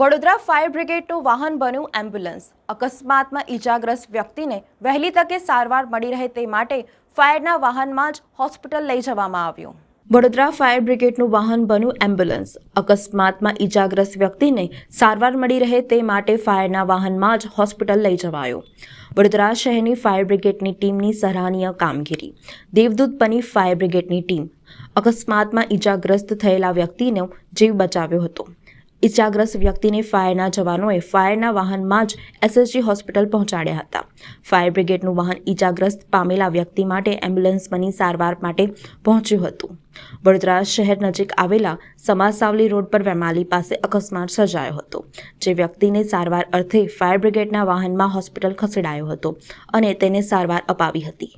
Vadodara fire બ્રિગેડનું વાહન બન્યું ambulance. અકસ્માતમાં ઈજાગ્રસ્ત વ્યક્તિને વહેલી તકે સારવાર મળી રહે તે માટે ફાયરના વાહનમાં જ હોસ્પિટલ લઈ જવામાં આવ્યું. વડોદરા ફાયર બ્રિગેડનું વાહન બન્યું એમ્બ્યુલન્સ. અકસ્માતમાં ઈજાગ્રસ્ત વ્યક્તિને સારવાર મળી રહે તે માટે ફાયરના વાહનમાં જ હોસ્પિટલ લઈ જવાયો. વડોદરા શહેરની ફાયર બ્રિગેડની ટીમની સરાહનીય કામગીરી. દેવદૂત બની ફાયર બ્રિગેડની ટીમ. અકસ્માતમાં ઈજાગ્રસ્ત થયેલા વ્યક્તિનો જીવ બચાવ્યો હતો. ઈજાગ્રસ્ત વ્યક્તિને ફાયરના જવાનોએ ફાયરના વાહનમાં જ એસએસજી હોસ્પિટલ પહોંચાડ્યા હતા. ફાયર બ્રિગેડનું વાહન ઈજાગ્રસ્ત પામેલા વ્યક્તિ માટે એમ્બ્યુલન્સ બની સારવાર માટે પહોંચ્યું હતું. વડોદરા શહેર નજીક આવેલા સમાસાવલી રોડ પર વેમાલી પાસે અકસ્માત સર્જાયો હતો, જે વ્યક્તિને સારવાર અર્થે ફાયર બ્રિગેડના વાહનમાં હોસ્પિટલ ખસેડાયો હતો અને તેને સારવાર અપાવી હતી.